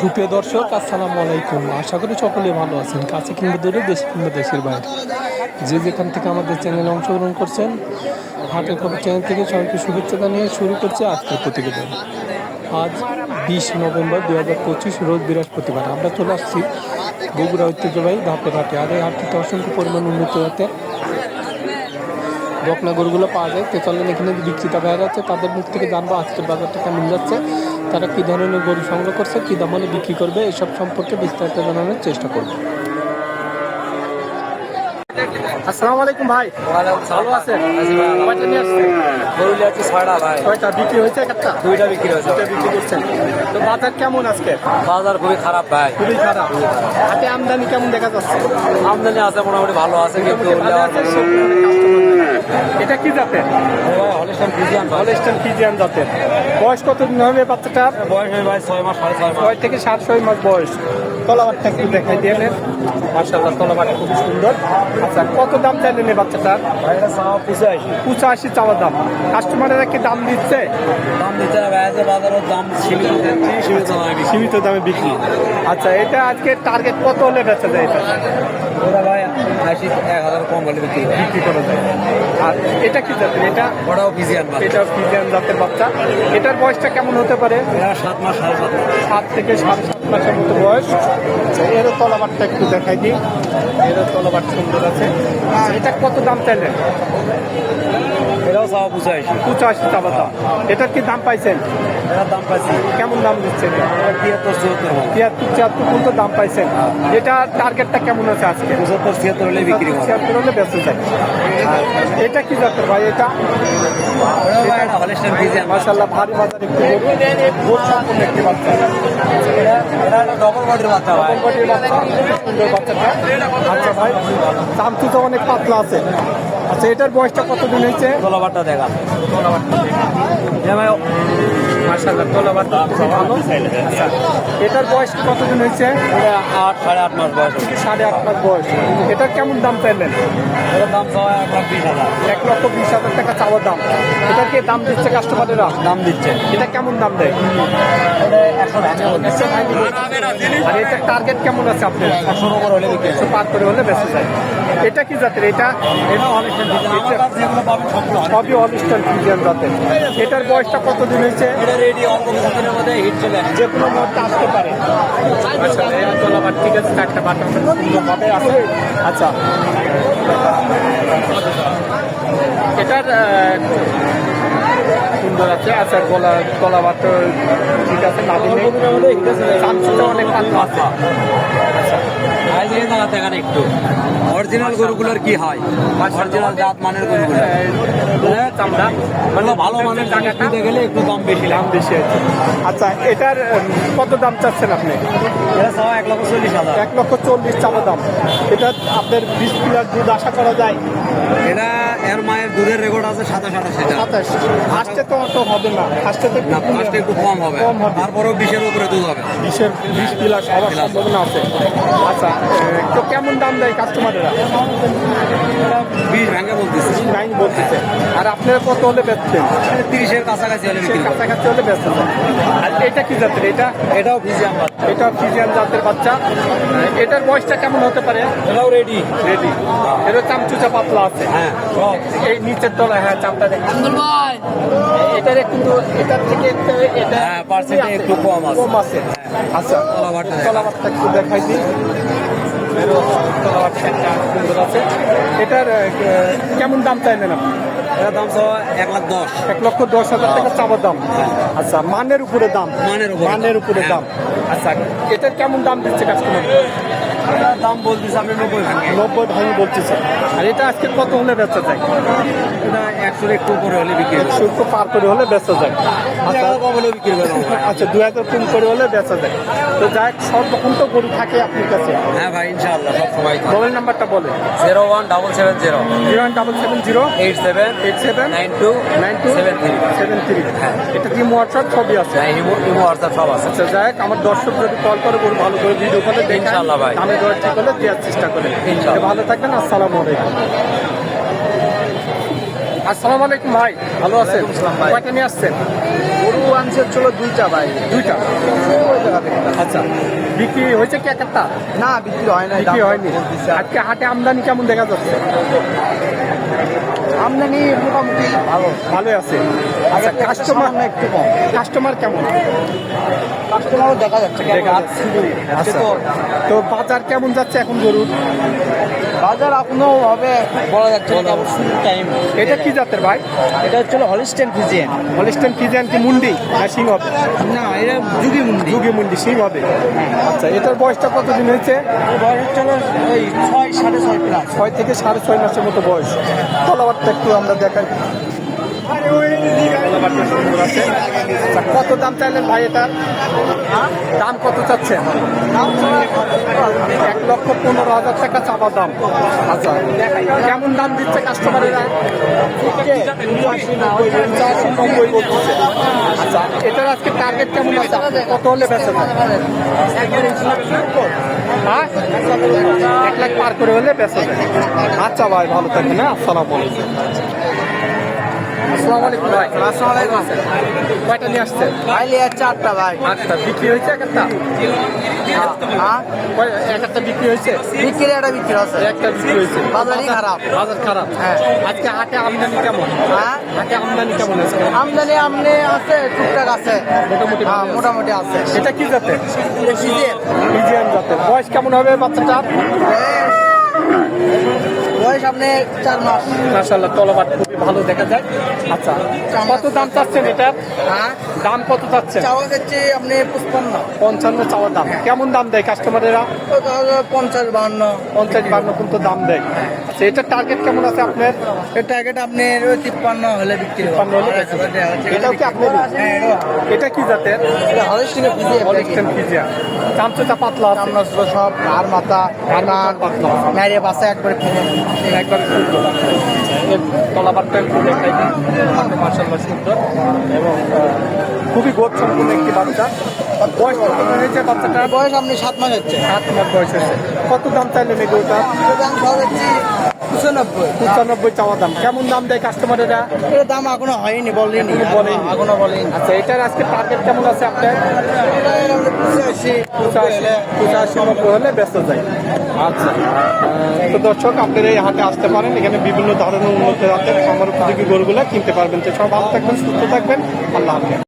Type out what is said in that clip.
সুপ্রিয় দর্শক, আসসালামু আলাইকুম। আশা করি সকলে ভালো আছেন, কাছে কিংবা দূরে, দেশ কিংবা দেশের বাইরে। যে যেখান থেকে আমাদের চ্যানেলে অংশগ্রহণ করছেন, হাটের খবর চ্যানেল থেকে সবাইকে শুভেচ্ছা জানিয়ে শুরু করছে আজকের প্রতিবেদন। আজ বিশ নভেম্বর দু হাজার পঁচিশ, রোজ বৃহস্পতিবার। আমরা চলে আসছি বগুড়া ঐতিহ্যবাহী ধাপের হাটে। আর এই হাটটিতে অসংখ্য পরিমাণ উন্নত জাতের বকনা গরুগুলো পাওয়া যায়। তো এখানে বিক্রেতা ভাইরা আছে, তাদের মুখ থেকে জানব আজকের বাজারটা কেমন যাচ্ছে। তারা কী ধরনের গরু সংগ্রহ করছে কী দাম হলে বিক্রি করবে এসব সম্পর্কে বিস্তারিত জানানোর চেষ্টা করব। আসসালামু আলাইকুম ভাই। ভালো আছেন? কয়টা নিয়ে আসছেন? গরুলি হচ্ছে ছয়টা ভাই। কয়টা বিক্রি হয়েছে একটা? দুইটা বিক্রি হয়েছে। দুইটা বিক্রি করছেন। তো বাজার কেমন আজকে? বাজার খুবই খারাপ ভাই। খুবই খারাপ। হাতে আমদানি কেমন দেখা যাচ্ছে? আমদানি আছে মোটামুটি ভালো আছে কিন্তু নাই। এটা কি জাতের? হলিস্টান ফিজিয়ান হলস্টেন ফিজিয়ান জাতের। বয়স কত দিন হবে বাচ্চাটার? বয়স হয়ে ভাই ছয় মাস সাড়ে ছয় মাস। ছয় থেকে সাত ছয় মাস বয়স। তলাবারটা একটু দেখাই দিয়ে নেন। মার্শাল্লাহ তলাবারটা খুব সুন্দর। আচ্ছা কত দাম চাইলেন এই বাচ্চাটার? পুচা আসি পঁচাশি। চাওয়া দাম। কাস্টমারেরা কি দাম দিচ্ছে? দাম হবে যে বাজারের দাম সীমিত দামে বিক্রি। সীমিত দামে বিক্রি। আচ্ছা এটা আজকে টার্গেট কত হলে বেচা যায় এটা? ওটা ভাই আশি এক হাজার কম হলে বিক্রি। বিক্রি করা যায়। আর এটা কি জাতের? এটা ওটাও ফিজিয়ান এটা ফিজিয়ান জাতের বাচ্চা। এটার বয়সটা কেমন হতে পারে? সাত মাস সাড়ে সাত মাস। সাত থেকে সাড়ে সাত মাসের মতো বয়স। এরও তলাবারটা একটু দেখাই দিই। এরও তলাবার সুন্দর আছে। আচ্ছা, এটা কত দাম চাইলেন? এটাও চাওয়া পঁচাশি দাম। এটার কি দাম পাইছেন? এটার দাম পাইছি। কেমন দাম দিচ্ছেন? তিয়াত্তর চুয়াত্তর তিয়াত্তর ছিয়াত্তর পর্যন্ত দাম পাইছেন। এটা টার্গেটটা কেমন আছে আজকে? পঁচাত্তর ছিয়াত্তর হলে বিক্রি হয় ছিয়াত্তর হলে বেঁচে যায় এটা কি জাতের ভাই এটা? মাসাল্লাহ ভারী বাজার একটু বোধ সম্পূর্ণ একটি বাচ্চা। ডবল বডির বাচ্চা ভাই। বাচ্চাটা। আচ্ছা ভাই তো অনেক পাতলা আছে। আচ্ছা এটার বয়সটা কতদিন হয়েছে? তোলাবারটা দেখা। ভালো। আচ্ছা এটার বয়স কতদিন হয়েছে? আট সাড়ে আট মাস বয়স। সাড়ে আট মাস বয়স। এটার কেমন দাম চাইলেন? এটার দাম এক লাখ বিশ হাজার। এক লক্ষ বিশ হাজার টাকা চাওয়ার দাম। এটা কে দাম দিচ্ছে কাস্টমারেরা দাম দিচ্ছে। এটা কেমন দাম দেয়। আর এটা টার্গেট কেমন আছে আপনার? একশোর উপর হলে একশো পার করে হলে বেঁচে যায়। এটা কি জাতের? এটা। সবই অলিস্টার ফিজিয়ান জাতের। এটার বয়সটা কতদিন হয়েছে? যে কোনো মুহূর্তে আসতে পারে। আচ্ছা ঠিক আছে চারটা বাটা সুন্দরভাবে আছে আচ্ছা। এটার সুন্দর আছে আচ্ছা গলা গলা বাটা ঠিক আছে চামচুটা অনেক পাতলা আছে। দিয়ে দাঁড়াতে এখানে একটু। অরিজিনাল গরুগুলোর কি হয়? অরিজিনাল জাত মানের গরুগুলো। চামড়া মানে ভালো মানের কিনতে গেলে একটু দাম বেশি দাম লাগে বেশি আছে। আচ্ছা এটার কত দাম চাচ্ছেন আপনি? এটা সব এক লক্ষ চল্লিশ হাজার। এক লক্ষ চল্লিশ দাম। এটা আপনার বিশ পিলার দুধ আশা করা যায়? এটা দুধের রেকর্ড আছে সাতাশ আঠাশ সাতাশ। ফার্স্টে তো অত হবে না। ফার্স্টে তো না ফার্স্টে একটু কম হবে। কম হবে। তারপরেও বিশের উপরে দুধ হবে। বিশের বিশ পিলার সবার সম্ভাবনা আছে। আচ্ছা তো কেমন দাম দেয় কাস্টমারেরা বিশ ভেঙে বলতেছে। নাইন বলতেছে। আর আপনারা কত হলে বেচছেন? তিরিশের কাছাকাছি হলে কাছাকাছি হলে বেচতে আর এটা কি জাতের? এটা? এটাও ফিজিয়াম বাচ্চা। এটা ফিজিয়ান জাতের বাচ্চা। এটার বয়সটা কেমন হতে পারে? এটাও রেডি রেডি এটা চামচুচা পাতলা আছে। হ্যাঁ এই নিচের তলায় হ্যাঁ চামটা দেখুন। এটার কিন্তু এটার থেকে একটু এটা হ্যাঁ, percentage একটু কম আছে। কম আছে। আচ্ছা তলাবারটা দেখা। একটু দেখাই দিই। সুন্দর আছে এটার কেমন দাম চাইলেন আপনি? এটার দাম সহ এক লাখ দশ। এক লক্ষ দশ হাজার টাকা চাবার দাম। আচ্ছা মানের উপরে দাম। মানের উপরে মানের উপরে হ্যাঁ। দাম আচ্ছা এটার কেমন দাম দিচ্ছে কাস্টমার দাম বলতেছে আপনি নব্বই নব্বই ভাঙি বলতেছে আর এটা আজকে কত হলে বেচা যায়? এটা একশোর একটু উপরে হলে বিক্রি হবে একশো একটু পার করে হলে বেচা যায়। আচ্ছা। আচ্ছা দু হাজার কম করে হলে বেচা যায়। তো যাই সব রকম তো গরু থাকে আপনার কাছে। হ্যাঁ ভাই ইনশাআল্লাহ সব সময় মোবাইল নাম্বারটা zero one double seven zero. Zero one double seven zero. Eight seven eight seven. Nine two nine two seven three. Seven three. হ্যাঁ। এটা কি হোয়াটসঅ্যাপ ছবি আছে। হ্যাঁ ইমো ইমো হোয়াটসঅ্যাপ সব আছে। আচ্ছা যাই আমার দর্শক যদি কল করে গরু ভালো করে ভিডিও কলে দেখে ইনশাআল্লাহ ভাই। দেওয়ার ঠিক হলে দেওয়ার চেষ্টা করে ভালো থাকবেন আসসালামু আলাইকুম। আসসালামু আলাইকুম ভাই ভালো আছেন? কয়টা নিয়ে আসছেন? গরু আনছে চলো দুইটা ভাই। দুইটা? আচ্ছা। বিক্রি হয়েছে কি একটা? না বিক্রি হয় না বিক্রি হয়নি। আজকে হাটে আমদানি কেমন দেখা যাচ্ছে? আমদানি মোটামুটি ভালো। ভালোই আছে। আচ্ছা কাস্টমার সামান্য একটু কম। কাস্টমার কেমন? কাস্টমারও দেখা যাচ্ছে। আচ্ছা তো বাজার কেমন যাচ্ছে এখন গরুর? বাজার এখনও হবে বলা যাচ্ছে না শুরু টাইম এটা কি জাতের ভাই? এটা হচ্ছে হলিস্টেন ফিজিয়ান হলিস্টেন ফিজিয়ান কি মুন্ডি না সিং হবে না এটা যুগি মুন্ডি যুগে মুন্ডি সিং হবে আচ্ছা এটার বয়সটা কতদিন হয়েছে? বয়সটা ওই ছয় সাড়ে ছয় প্লাস। ছয় থেকে সাড়ে ছয় মাসের মতো বয়স। তলাবারটা একটু আমরা দেখাই। কত দাম চাইলেন ভাই এটার দাম কত চাচ্ছেন? এক লক্ষ পনেরো হাজার টাকা চাপা দাম। আচ্ছা কেমন দাম দিচ্ছে কাস্টমারেরা পঁচাশি নব্বই বলতেছে আচ্ছা এটার আজকে টার্গেট কেমন আছে কত হলে বেঁচে হ্যাঁ? এক লাখ পার করে হলে বেঁচে যায়। আচ্ছা ভাই ভালো থাকবেন হ্যাঁ? আসসালামু আলাইকুম। আসসালামু আলাইকুম ভাই। আসসালামু আলাইকুম। কয়টা নিয়ে আসছেন? ভাই আচ্ছা বিক্রি হয়েছে একটা? হ্যাঁ। একটা বিক্রি হয়েছে? বিক্রি একটা বিক্রি আছে একটা বিক্রি হয়েছে। বাজারই খারাপ। বাজার খারাপ। হ্যাঁ। আজকে হাটে আমদানি কেমন? হ্যাঁ। হাটে আমদানি কেমন আছে আমদানি আমনি আছে টুকটাক আছে। মোটামুটি হ্যাঁ আছে। মোটামুটি আছে। এটা কি জাতে জাতে বয়স কেমন হবে বাচ্চাটা বয়স আপনি চার মাস। মাশাআল্লাহ তলবাট ভালো দেখা যায়। আচ্ছা কত দাম চাচ্ছেন এটার হ্যাঁ। দাম কত চাচ্ছেন? চাওয়া যাচ্ছে আপনি পুষ্পান্ন পঞ্চান্ন চাওয়ার দাম। কেমন দাম দেয় কাস্টমারেরা পঞ্চাশ বাহান্ন পঞ্চাশ বান্ন পর্যন্ত দাম দেয়। আচ্ছা এটার টার্গেট কেমন আছে আপনার? এর টার্গেট আপনি ওই তিপ্পান্ন হলে বিক্রি। তিপ্পান্ন হলে এটাও কি আপনার? হ্যাঁ এটা কি জাতের? হলিস্টিনে হলিস্টেন চামচোটা পাতলা আছে। সব আর মাথা পাতলা। নাইরে বাসা একবার একবার তলাবারটা একটু দেখাই মার্শাল্লাহ সুন্দর। এবং খুবই গোদ সম্পূর্ণ একটি বাচ্চা। বয়স কত হয়েছে বাচ্চাটার? বয়স আপনি সাত মাস হচ্ছে। সাত মাস বয়স হয়েছে। কত দাম চাইলেন এগুলোটা এটার দাম পঁচানব্বই। পঁচানব্বই চাওয়া দাম। কেমন দাম দেয় কাস্টমারেরা এটার দাম এখনও হয়নি বলেনি। বলেনি। এখনও বলেনি। আচ্ছা এটার আজকে টার্গেট কেমন আছে আপনার? পঁচাশি পঁচাশি পঁচাশি হলে ব্যস্ত যায় আচ্ছা। তো দর্শক, আপনারা এই হাটে আসতে পারেন। এখানে বিভিন্ন ধরনের উন্নত জাতের খামার উপযোগী গরুগুলো কিনতে পারবেন। তো সব ভালো থাকবেন, সুস্থ থাকবেন। আল্লাহ হাফেজ।